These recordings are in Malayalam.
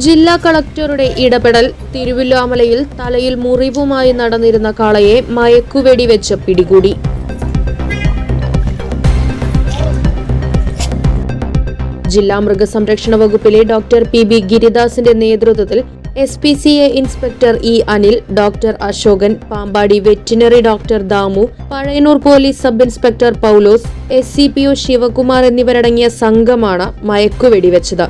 ജില്ലാ കളക്ടറുടെ ഇടപെടൽ തിരുവില്ലാമലയിൽ തലയിൽ മുറിവുമായി നടന്നിരുന്ന കാളയെ മയക്കുവെടി വെച്ച് പിടികൂടി. ജില്ലാ മൃഗസംരക്ഷണ വകുപ്പിലെ ഡോക്ടർ പി ബി ഗിരിദാസിന്റെ നേതൃത്വത്തിൽ S P C A inspector E Anil doctor Ashokan Pampady veterinary doctor Damu Pazhayannur police sub inspector Paulose S C P O Sivakumar എന്നിവരടങ്ങിയ സംഘമാണ് മയക്കുവെടിവെച്ചത്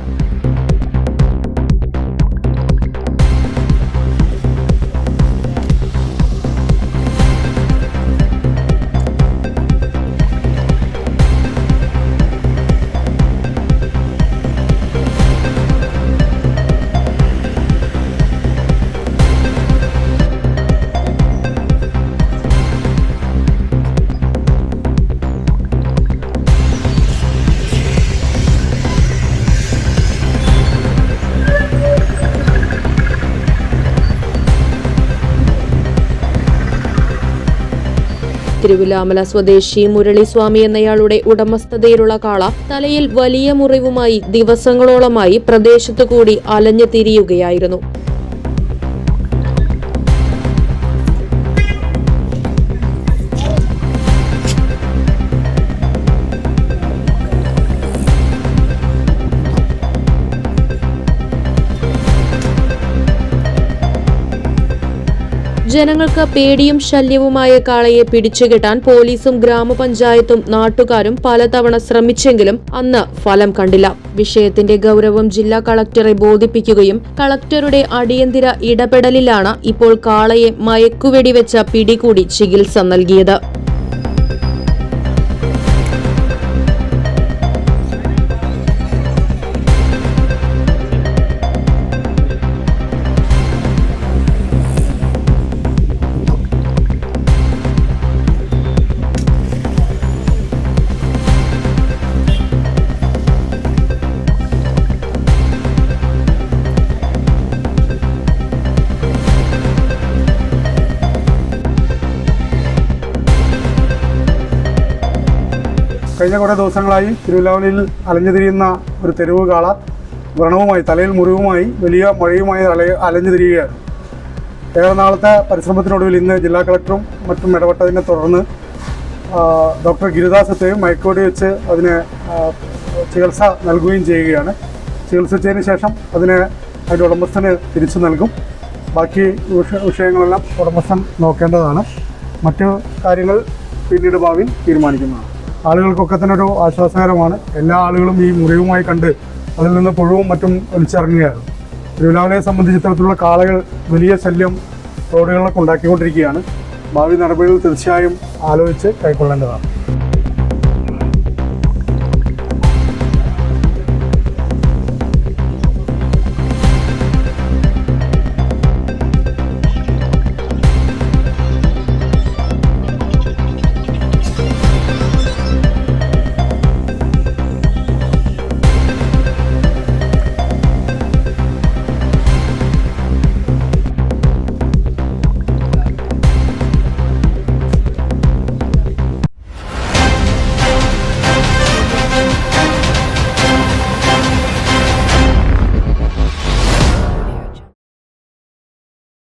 തിരുവിലാമല സ്വദേശി മുരളിസ്വാമി എന്നയാളുടെ ഉടമസ്ഥതയിലുള്ള കാള തലയിൽ വലിയ മുറിവുമായി ദിവസങ്ങളോളമായി പ്രദേശത്തു കൂടി അലഞ്ഞു തിരിയുകയായിരുന്നു. ജനങ്ങൾക്ക് പേടിയും ശല്യവുമായ കാളയെ പിടിച്ചുകെട്ടാൻ പോലീസും ഗ്രാമപഞ്ചായത്തും നാട്ടുകാരും പലതവണ ശ്രമിച്ചെങ്കിലും അന്ന് ഫലം കണ്ടില്ല. വിഷയത്തിന്റെ ഗൗരവം ജില്ലാ കളക്ടറെ ബോധിപ്പിക്കുകയും കളക്ടറുടെ അടിയന്തര ഇടപെടലിലാണ് ഇപ്പോൾ കാളയെ മയക്കുവെടിവെച്ച പിടികൂടി ചികിത്സ നൽകിയത്. കഴിഞ്ഞ കുറേ ദിവസങ്ങളായി തിരുവല്ലാവലിയിൽ അലഞ്ഞു തിരിയുന്ന ഒരു തെരുവ് കാള വ്രണവുമായി തലയിൽ മുറിവുമായി വലിയ മഴയുമായി അല അലഞ്ഞു തിരിയുകയാണ് ഏറെ നാളത്തെ പരിശ്രമത്തിനൊടുവിൽ ഇന്ന് ജില്ലാ കളക്ടറും മറ്റും ഇടപെട്ടതിനെ തുടർന്ന് ഡോക്ടർ ഗിരിദാസ് എത്തുകയും മയക്കോടി വെച്ച് അതിന് ചികിത്സ നൽകുകയും ചെയ്യുകയാണ്. ചികിത്സിച്ചതിന് ശേഷം അതിനെ അതിന്റെ ഉടമസ്ഥന് തിരിച്ചു നൽകും. ബാക്കി വിഷ- വിഷയങ്ങളെല്ലാം ഉടമസ്ഥൻ നോക്കേണ്ടതാണ്. മറ്റു കാര്യങ്ങൾ പിന്നീട് ഭാവിയിൽ തീരുമാനിക്കുന്നതാണ്. ആളുകൾക്കൊക്കെ തന്നെ ഒരു ആശ്വാസകരമാണ്. എല്ലാ ആളുകളും ഈ മുറിവുമായി കണ്ട് അതിൽ നിന്ന് പുഴവും മറ്റും ഒലിച്ചിറങ്ങുകയാണ്. തിരുവല്ലാമലയെ സംബന്ധിച്ച് ഇത്തരത്തിലുള്ള കാളകൾ വലിയ ശല്യം റോഡുകളിലൊക്കെ ഉണ്ടാക്കിക്കൊണ്ടിരിക്കുകയാണ്. ഭാവി നടപടികൾ തീർച്ചയായും ആലോചിച്ച് കൈക്കൊള്ളേണ്ടതാണ്.